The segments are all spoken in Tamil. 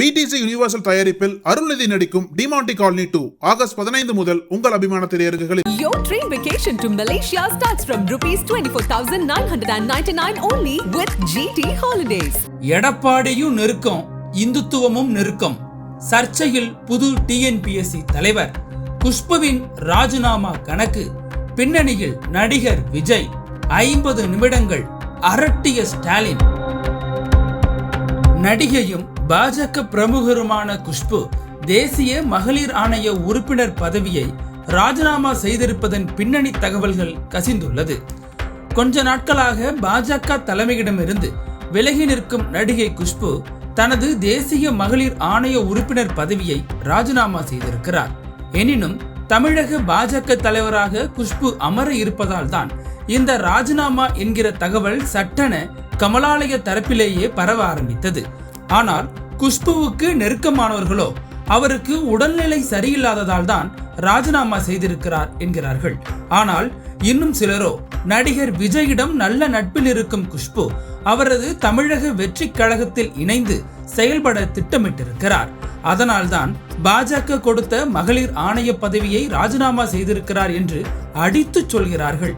பிடிசி யூனிவர்சல் தயாரிப்பில் அருள்நிதி நடிக்கும் டிமாண்டி காலனி டூ ஆகஸ்ட் பதினைந்து முதல் உங்கள் அபிமான திரையரங்குகளில். Your train vacation to Malaysia starts from rupees 24,999 only with GT Holidays. எடப்பாடியும் நெருக்கம் இந்துத்துவமும் நெருக்கம். சர்ச்சையில் புது டிஎன்பிஎஸ்சி தலைவர் குஷ்புவின் ராஜினாமா கணக்கு. பின்னணியில் நடிகர் விஜய் ஐம்பது நிமிடங்கள் அரட்டிய ஸ்டாலின். நடிகையும் பாஜக பிரமுகருமான குஷ்பு தேசிய மகளிர் ஆணைய உறுப்பினர் பதவியை ராஜினாமா செய்திருப்பதன் பின்னணி தகவல்கள் கசிந்துள்ளது. கொஞ்ச நாட்களாக பாஜக தலைமையிடமிருந்து விலகி நிற்கும் நடிகை குஷ்பு தனது தேசிய மகளிர் ஆணைய உறுப்பினர் பதவியை ராஜினாமா செய்திருக்கிறார். எனினும் தமிழக பாஜக தலைவராக குஷ்பு அமர இருப்பதால் தான் இந்த ராஜினாமா என்கிற தகவல் சட்டென கமலாலய தரப்பிலேயே பரவ ஆரம்பித்தது. ஆனால் குஷ்புவுக்கு நெருக்கமானவர்களோ அவருக்கு உடல்நிலை சரியில்லாததால் தான் ராஜினாமா செய்திருக்கிறார் என்கிறார்கள். ஆனால் இன்னும் சிலரோ நடிகர் விஜயிடம் நல்ல நட்பில் இருக்கும் குஷ்பு அவரது தமிழக வெற்றி கழகத்தில் இணைந்து செயல்பட திட்டமிட்டிருக்கிறார். அதனால்தான் பாஜக கொடுத்த மகளிர் ஆணைய பதவியை ராஜினாமா செய்திருக்கிறார் என்று அடித்துச் சொல்கிறார்கள்.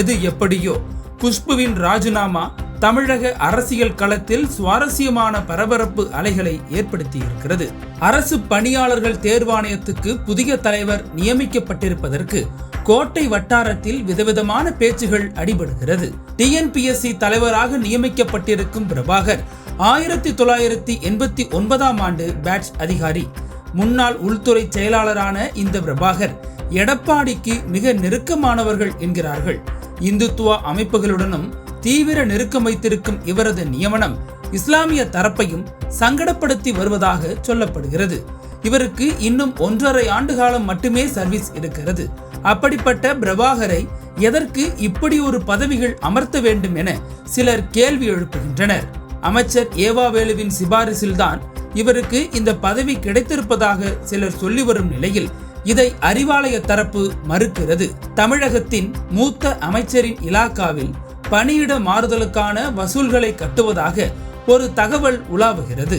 எது எப்படியோ குஷ்புவின் ராஜினாமா தமிழக அரசியல் களத்தில் சுவாரஸ்யமான பரபரப்பு அலைகளை ஏற்படுத்தி இருக்கிறது அரசு பணியாளர்கள் தேர்வாணையத்துக்கு புதிய தலைவர் நியமிக்கப்பட்டிருப்பதற்கு கோட்டை வட்டாரத்தில் விதவிதமான பேச்சுகள் அடிபடுகிறது. டிஎன்பிஎஸ்சி தலைவராக நியமிக்கப்பட்டிருக்கும் பிரபாகர் ஆயிரத்தி தொள்ளாயிரத்தி எண்பத்தி ஒன்பதாம் ஆண்டு பேட்ச் அதிகாரி. முன்னாள் உள்துறை செயலாளரான இந்த பிரபாகர் எடப்பாடிக்கு மிக நெருக்கமானவர்கள் என்கிறார்கள். இந்துத்துவ அமைப்புகளுடனும் தீவிர நெருக்கம் வைத்திருக்கும் இவரது நியமனம் இஸ்லாமிய தரப்பையும் சங்கடப்படுத்தி வருவதாக சொல்லப்படுகிறது. இவருக்கு இன்னும் ஒன்றரை ஆண்டு காலம் மட்டுமே சர்வீஸ் இருக்கிறது. அப்படிப்பட்ட பிரபாகரை எதற்கு இப்படி ஒரு பதவிகள் அமர்த்த வேண்டும் என சிலர் கேள்வி எழுப்புகின்றனர். அமைச்சர் ஏவாவேலுவின் சிபாரிசில்தான் இவருக்கு இந்த பதவி கிடைத்திருப்பதாக சிலர் சொல்லி வரும் நிலையில் இதை அறிவாலய தரப்பு மறுக்கிறது. தமிழகத்தின் மூத்த அமைச்சரின் இலாக்காவில் பணியிட மாறுதலுக்கான வசூல்களை கட்டுவதாக ஒரு தகவல் உலாவுகிறது.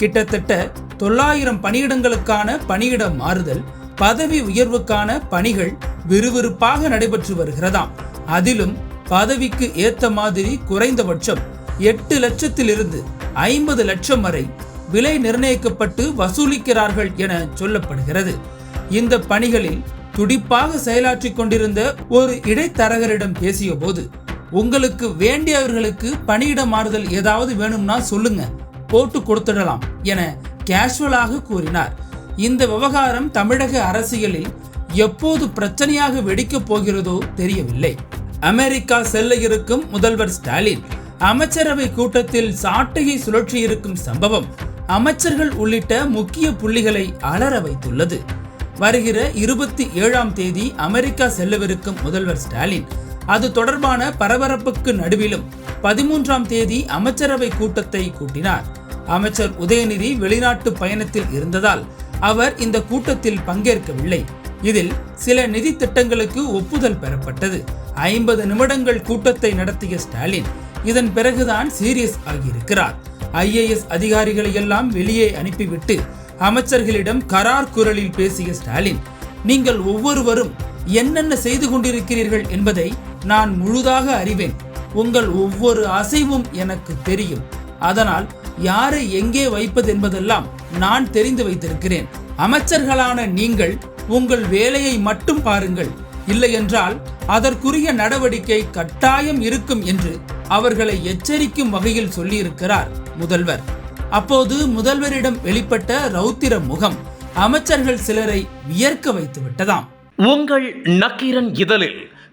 கிட்டத்தட்ட தொள்ளாயிரம் பணியிடங்களுக்கான பணியிட மாறுதல் பதவி உயர்வுக்கான பணிகள் விறுவிறுப்பாக நடைபெற்று வருகிறதாம். அதிலும் பதவிக்கு ஏத்த மாதிரி குறைந்தபட்சம் எட்டு லட்சத்திலிருந்து ஐம்பது லட்சம் வரை விலை நிர்ணயிக்கப்பட்டு வசூலிக்கிறார்கள் என சொல்லப்படுகிறது. இந்த பணிகளில் துடிப்பாக செயலாற்றிக் கொண்டிருந்த ஒரு இடைத்தரகரிடம் பேசிய போது உங்களுக்கு வேண்டியவர்களுக்கு பணியிட மாறுதல் ஏதாவது வேணும்னா சொல்லுங்க. போட்டு கொடுத்துடலாம் என கேஷுவலாக கூறினார். இந்த விவகாரம் தமிழக அரசியலில் எப்போது பிரச்சனையாக வெடிக்கப் போகிறதோ தெரியவில்லை. அமெரிக்கா செல்ல இருக்கும் முதல்வர் ஸ்டாலின் அமைச்சரவை கூட்டத்தில் சாட்டையை சுழற்றி இருக்கும் சம்பவம் அமைச்சர்கள் உள்ளிட்ட முக்கிய புள்ளிகளை அலற வைத்துள்ளது. வருகிற இருபத்தி ஏழாம் தேதி அமெரிக்கா செல்லவிருக்கும் முதல்வர் ஸ்டாலின் அது தொடர்பான பரபரப்புக்கு நடுவிலும் பதிமூன்றாம் தேதி அமைச்சரவை கூட்டத்தை கூட்டினார். அமைச்சர் உதயநிதி வெளிநாட்டு பயணத்தில் இருந்ததால் அவர் இந்த கூட்டத்தில் பங்கேற்கவில்லை. இதில் சில நிதி திட்டங்களுக்கு ஒப்புதல் பெறப்பட்டது. ஐம்பது நிமிடங்கள் கூட்டத்தை நடத்திய ஸ்டாலின் இதன் பிறகுதான் சீரியஸ் ஆகியிருக்கிறார். ஐஏஎஸ் அதிகாரிகளை எல்லாம் வெளியே அனுப்பிவிட்டு அமைச்சர்களிடம் கரார் குரலில் பேசிய ஸ்டாலின் நீங்கள் ஒவ்வொருவரும் என்னென்ன செய்து கொண்டிருக்கிறீர்கள் என்பதை நான் முழுதாக அறிவேன். உங்கள் ஒவ்வொரு அசைவும் எனக்கு தெரியும். அதனால் யாரை எங்கே வைப்பது என்பதெல்லாம் நான் தெரிந்து வைத்திருக்கிறேன். அமைச்சர்களான நீங்கள் உங்கள் வேலையை மட்டும் பாருங்கள். இல்லையென்றால் அதற்குரிய நடவடிக்கை கட்டாயம் இருக்கும் என்று அவர்களை எச்சரிக்கும் வகையில் சொல்லியிருக்கிறார் முதல்வர். அப்போது முதல்வரிடம் வெளிப்பட்ட ரௌத்திர முகம் அமைச்சர்கள் சிலரை வியர்க்க வைத்து விட்டதாம் உங்கள் நக்கீரன் இதழில்